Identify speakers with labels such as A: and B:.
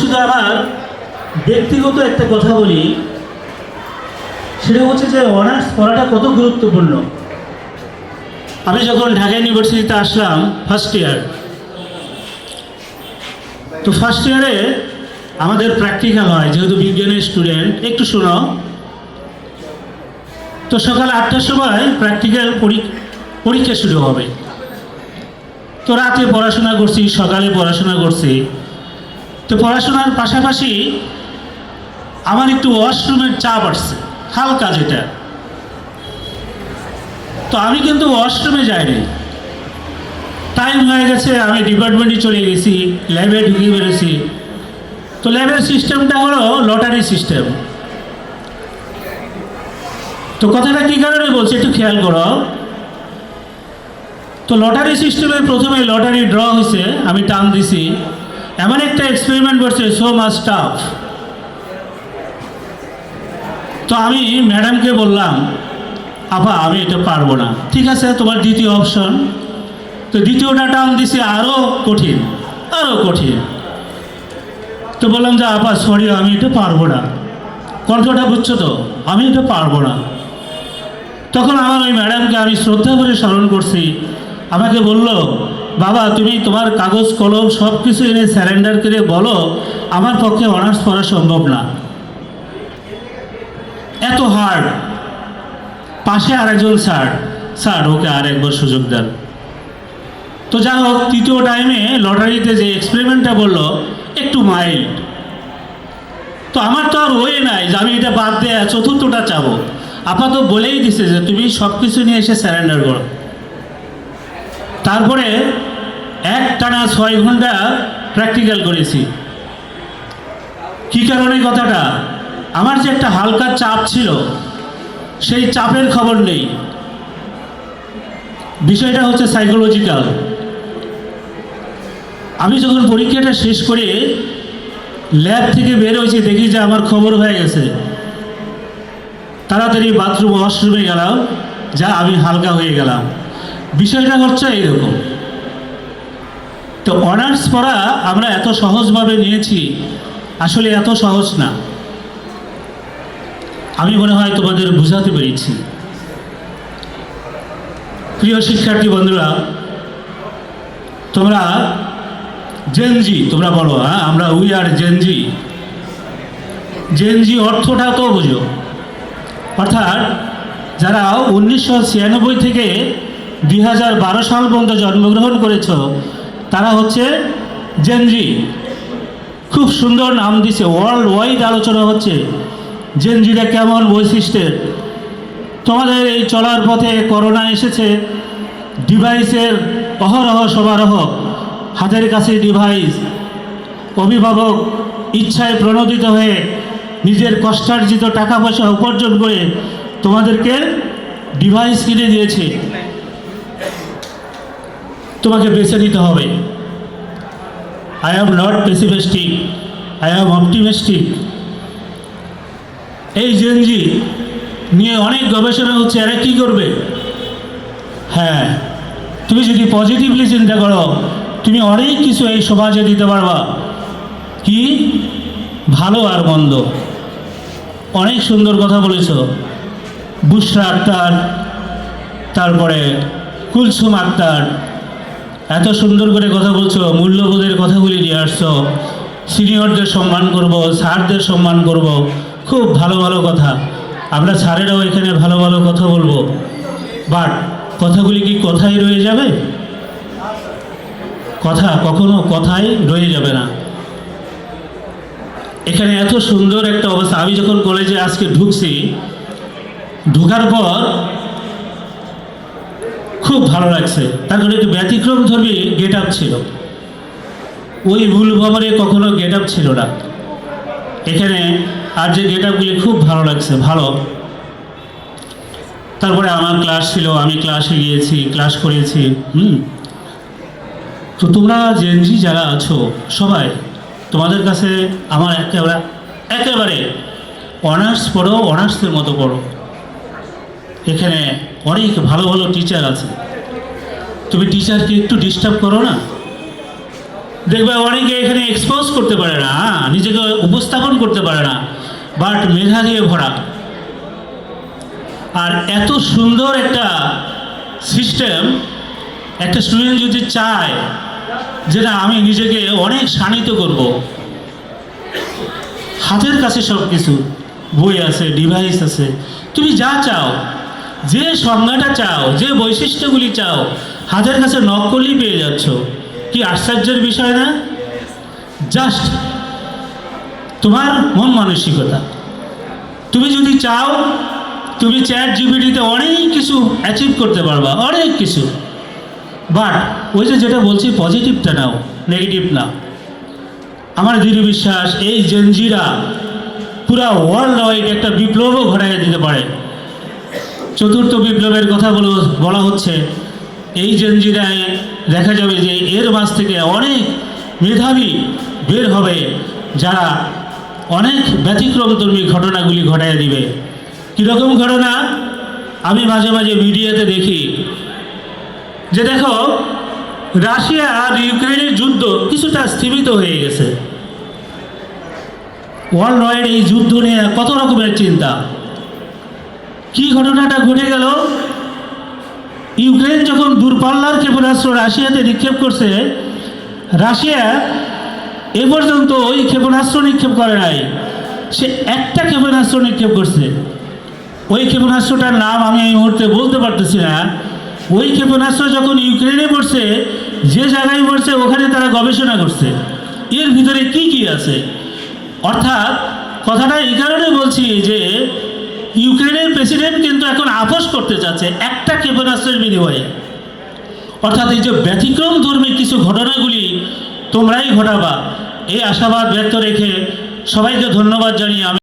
A: শুধু আমার ব্যক্তিগত একটা কথা বলি, সেটা হচ্ছে যে অনার্স পড়াটা কত গুরুত্বপূর্ণ। আমি যখন ঢাকা ইউনিভার্সিটিতে আসলাম ফার্স্ট ইয়ার তো ফার্স্ট ইয়ারে আমাদের প্র্যাকটিক্যাল হয়, যেহেতু বিজ্ঞানের স্টুডেন্ট একটু শোনো। তো সকাল আটটার সময় প্র্যাকটিক্যাল পরীক্ষা শুরু হবে। তো রাতে পড়াশোনা করছি, সকালে পড়াশোনা করছি। তো পড়াশোনার পাশাপাশি আমার একটু ওয়াশরুমের চাপ আসছে হালকা যেটা। তো আমি কিন্তু ওয়াশরুমে যাইনি। টাইম হয়ে গেছে, আমি ডিপার্টমেন্টে চলে গেছি, ল্যাবে ঢুকে বেরোছি তো ল্যাবের সিস্টেমটা হলো লটারি সিস্টেম। তো কথাটা কী কারণে বলছি একটু খেয়াল করো। তো লটারি সিস্টেমে প্রথমে লটারি ড্র হয়েছে, আমি টান দিছি। এমন একটা এক্সপেরিমেন্ট করছে সো মাস টাফ তো আমি ম্যাডামকে বললাম, আপা, আমি এটা পারব না। ঠিক আছে, তোমার দ্বিতীয় অপশন তো দ্বিতীয়টা টান দিছি আরও কঠিন আরও কঠিন। তো বললাম যে, আপা সরি আমি এটা পারব না। কণ্ঠটা বুঝছ তো, আমি এটা পারব না। তখন আমার ওই ম্যাডামকে আমি শ্রদ্ধা করে স্মরণ করছি, আমাকে বলল বাবা, তুমি তোমার কাগজ, কলম সব কিছু এনে স্যারেন্ডার করে বলো, আমার পক্ষে অনার্স পড়া সম্ভব না। এত হার্ড পাশে আরেকজন স্যার স্যার, ওকে আর একবার সুযোগ দেন। তো যা হোক, তৃতীয় টাইমে লটারিতে যে এক্সপেরিমেন্টটা বলল, একটু মাইল্ড তো আমার তো আর ওয়ে নাই যে আমি এটা বাদ দিয়ে চতুর্থটা চাবো। আপাতত বলেই দিছে যে তুমি সব কিছু নিয়ে এসে স্যারেন্ডার করো। তারপরে এক টানা ছয় ঘণ্টা প্র্যাকটিক্যাল করেছি। কী কারণে কথাটা? আমার যে একটা হালকা চাপ ছিল, সেই চাপের খবর নেই। বিষয়টা হচ্ছে সাইকোলজিক্যাল আমি যখন পরীক্ষাটা শেষ করে ল্যাব থেকে বের হয়েছি, দেখি যে আমার খবর হয়ে গেছে। তাড়াতাড়ি বাথরুম ওয়াশরুমে গেলাম, যা আমি হালকা হয়ে গেলাম। বিষয়টা হচ্ছে এইরকম। তো অনার্স পড়া আমরা এত সহজভাবে নিয়েছি, আসলে এত সহজ না। আমি মনে হয় তোমাদের বুঝাতে পেরেছি। প্রিয় শিক্ষার্থী বন্ধুরা, তোমরা জেনজি তোমরা বলো হ্যাঁ আমরা উই আর জেনজি জেনজি অর্থটা তো বুঝো। অর্থাৎ যারা উনিশশো ছিয়ানব্বই থেকে দুই হাজার বারো সাল পর্যন্ত জন্মগ্রহণ করেছ তারা হচ্ছে জেনজি খুব সুন্দর নাম দিছে। ওয়ার্ল্ড ওয়াইড আলোচনা হচ্ছে জেনজিরা কেমন বৈশিষ্ট্যের। তোমাদের এই চলার পথে করোনা এসেছে ডিভাইসের অহরহ সমারোহ, হাতের কাছে ডিভাইস অভিভাবক ইচ্ছায় প্রণোদিত হয়ে নিজের কষ্টার্জিত টাকা পয়সা উপার্জন করে তোমাদেরকে ডিভাইস কিনে দিয়েছে। তোমাকে বেছে নিতে হবে। I am not pessimistic I am optimistic এই জেনজি নিয়ে অনেক গবেষণা হচ্ছে, এরা কী করবে? হ্যাঁ তুমি যদি পজিটিভলি চিন্তা করো, তুমি অনেক কিছু এই সমাজে দিতে পারবা। কি? ভালো আর মন্দ। অনেক সুন্দর কথা বলেছ। বুসরা আক্তার, তারপরে কুলসুম আক্তার এত সুন্দর করে কথা বলছো, মূল্যবোধের কথাগুলি নিয়ে আসছো। সিনিয়রদের সম্মান করব, স্যারদের সম্মান করব, খুব ভালো ভালো কথা। আমরা স্যারেরাও এখানে ভালো ভালো কথা বলব। বাট, কথাগুলি কি কথাই রয়ে যাবে? কথা কখনো কথাই রয়ে যাবে না। এখানে এত সুন্দর একটা অবস্থা। আমি যখন কলেজে আজকে ঢুকছি, ঢুকার পর খুব ভালো লাগছে। তার কারণে একটু ব্যতিক্রম ধর্মী গেট আপ ছিল। ওই ভুল ভবনে কখনো গেট আপ ছিল না। এখানে আর যে গেট আপগুলি খুব ভালো লাগছে, ভালো। তারপরে আমার ক্লাস ছিল, আমি ক্লাসে গিয়েছি ক্লাস করেছি, হুম। তো তোমরা জেনজি যারা আছো, সবাই, তোমাদের কাছে আমার একেবারে একেবারে অনার্স পড়ো অনার্সের মতো পড়ো। এখানে অনেক ভালো ভালো টিচার আছে। তুমি টিচারকে একটু ডিস্টার্ব করো না। দেখবে অনেকে এখানে এক্সপোজ করতে পারে না হ্যাঁ, নিজেকে উপস্থাপন করতে পারে না বাট মেধা দিয়ে ভরা। আর এত সুন্দর একটা সিস্টেম একটা স্টুডেন্ট যদি চায় যেটা আমি নিজেকে অনেক শানিত করব হাতের কাছে সব কিছু বই আছে ডিভাইস আছে তুমি যা চাও যে সংজ্ঞাটা চাও যে বৈশিষ্ট্যগুলি চাও হাতের কাছে নক করলেই পেয়ে যাচ্ছ। কি আশ্চর্যের বিষয় না? জাস্ট তোমার মন মানসিকতা। তুমি যদি চাও, তুমি চ্যাট জিবিটিতে অনেক কিছু অ্যাচিভ করতে পারবা, অনেক কিছু। বাট ওই যে যেটা বলছি পজিটিভটা নাও নেগেটিভ না। আমার দৃঢ় বিশ্বাস, এই জেনজিরা পুরা ওয়ার্ল্ড ওয়াইড একটা বিপ্লবও ঘটাইয়ে দিতে পারে। চতুর্থ বিপ্লবের কথা বলা হচ্ছে এই জেনজিরায় দেখা যাবে যে এর মাঝ থেকে অনেক মেধাবী বের হবে যারা অনেক ব্যতিক্রমধর্মী ঘটনাগুলি ঘটাইয়ে দিবে। কীরকম ঘটনা? আমি মাঝে মাঝে মিডিয়াতে দেখি যে দেখো, রাশিয়া আর ইউক্রেনের যুদ্ধ কিছুটা স্থিমিত হয়ে গেছে। ওয়ার্ল্ড ওয়াইড এই যুদ্ধ নিয়ে কত রকমের চিন্তা? কি ঘটনাটা ঘটে গেল? ইউক্রেন যখন দূরপাল্লার ক্ষেপণাস্ত্র রাশিয়াতে নিক্ষেপ করছে, রাশিয়া এ পর্যন্ত ওই ক্ষেপণাস্ত্র নিক্ষেপ করে নাই। সে একটা ক্ষেপণাস্ত্র নিক্ষেপ করছে। ওই ক্ষেপণাস্ত্রটার নাম আমি এই মুহূর্তে বলতে পারতেছি না। ওই ক্ষেপণাস্ত্র যখন ইউক্রেনে পড়ছে, যে জায়গায় পড়ছে, ওখানে তারা গবেষণা করছে। এর ভিতরে কি কি আছে? অর্থাৎ কথাটা এই কারণে বলছি যে ইউক্রেনের প্রেসিডেন্ট এখন আপোষ করতে চাচ্ছে একটা ক্ষেপণাস্ত্রের বিনিময়ে। অর্থাৎ এই যে ব্যতিক্রম ধর্মের কিছু ঘটনাগুলি তোমরাই ঘটাবা, এই আশাবাদ ব্যক্ত রেখে সবাইকে ধন্যবাদ জানিয়ে আমি